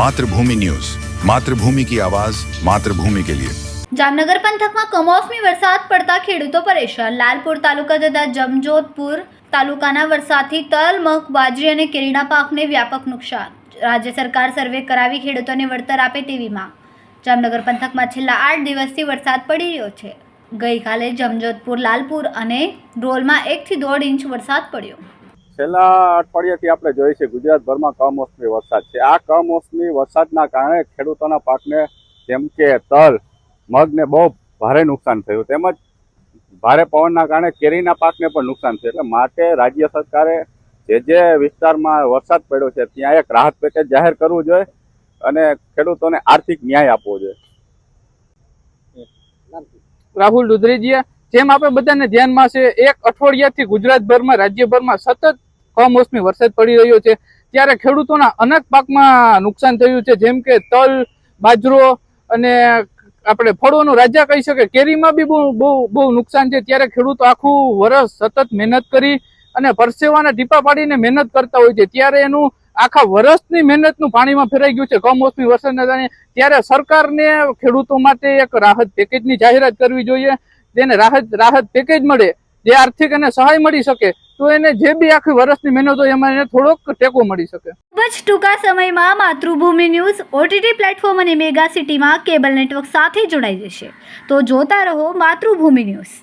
Mathrubhumi news. Mathrubhumi કી આવાજ, માતૃભૂમિ કે લિયે. જામનગર પંથકમાં કમોસમી વરસાદ પડતા ખેડૂતો પરેશાન. લાલપુર તાલુકા તથા જમજોધપુર તાલુકાના વરસાદથી તલ, મગ, બાજરી અને કેરીના પાકને વ્યાપક નુકસાન. રાજ્ય સરકાર સર્વે કરાવી ખેડૂતોને વળતર આપે તેવી માંગ. જામનગર પંથકમાં છેલ્લા આઠ દિવસથી વરસાદ પડી રહ્યો છે. ગઈકાલે જમજોધપુર, લાલપુર અને ડોલમાં એકથી દોઢ ઇંચ વરસાદ પડ્યો. છેલ્લા અઠવાડિયાથી આપણે જોઈએ છીએ ગુજરાતભરમાં કમોસમી વરસાદ છે. આ કમોસમી વરસાદના કારણે ખેડૂતોના પાકને જેમ કે તલ મગને બહુ ભારે નુકસાન થયું. તેમજ ભારે પવનના કારણે કેરીના પાકને પણ નુકસાન થયું. એટલે માટે રાજ્ય સરકારે જે જે વિસ્તારમાં વરસાદ પડ્યો છે, ત્યાં એક રાહત પેકેજ જાહેર કરવું જોઈએ અને ખેડૂતોને આર્થિક ન્યાય આપવો જોઈએ. રાહુલ દુધરેજીયા જેમ આપણે બધાને ધ્યાનમાં છે, એક અઠવાડિયાથી ગુજરાતભરમાં, રાજ્યભરમાં સતત કમોસમી વરસાદ પડી રહ્યો છે. ત્યારે ખેડૂતોના અનેક પાકમાં નુકસાન થયું છે. જેમ કે તલ, બાજરો અને આપણે ફળોનું રાજા કહી શકે કેરીમાં બી બહુ બહુ બહુ નુકસાન છે. ત્યારે ખેડૂતો આખું વરસ સતત મહેનત કરી અને પરસેવાના ટીપા પાડીને મહેનત કરતા હોય છે. ત્યારે એનું આખા વર્ષની મહેનતનું પાણીમાં ફેરાઈ ગયું છે કમોસમી વરસાદના કારણે. ત્યારે સરકારને ખેડૂતો માટે એક રાહત પેકેજની જાહેરાત કરવી જોઈએ. જેને રાહત રાહત પેકેજ મળે જે આર્થિક અને સહાય મળી શકે, તો એને જે બી આખી વર્ષની મહેનત હોય એમાં એને થોડોક ટેકો મળી શકે. ખૂબ ટૂંકા સમયમાં માતૃભૂમિ ન્યૂઝ ઓટીટી પ્લેટફોર્મ અને મેગા સિટીમાં કેબલ નેટવર્ક સાથે જોડાઈ જશે. તો જોતા રહો માતૃભૂમિ ન્યૂઝ.